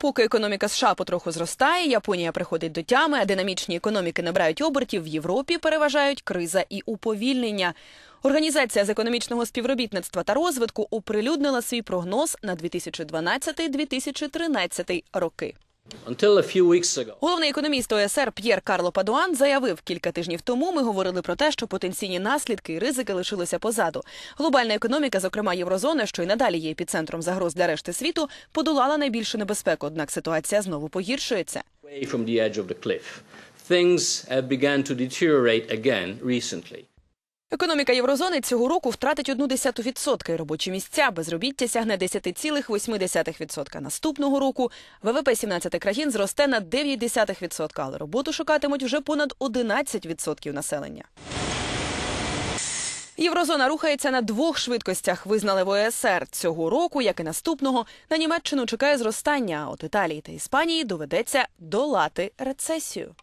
Поки економіка США потроху зростає, Японія приходить до тями, а динамічні економіки набирають обертів, в Європі переважають криза і уповільнення. Організація з економічного співробітництва та розвитку оприлюднила свій прогноз на 2012-2013 роки. Головний економіст ОСР П'єр Карло Падуан заявив кілька тижнів тому. Ми говорили про те, що потенційні наслідки і ризики лишилися позаду. Глобальна економіка, зокрема єврозона, що й надалі є епіцентром загроз для решти світу, подолала найбільшу небезпеку. Однак ситуація знову погіршується. Things have to deteriorate again recently. Економіка єврозони цього року втратить одну десяту відсотка і робочі місця. Безробіття сягне 10,8%. Наступного року ВВП 17 країн зросте на 9%, але роботу шукатимуть вже понад 11% населення. Єврозона рухається на двох швидкостях. Визнали в ОСР цього року, як і наступного. На Німеччину чекає зростання. А от Італії та Іспанії доведеться долати рецесію.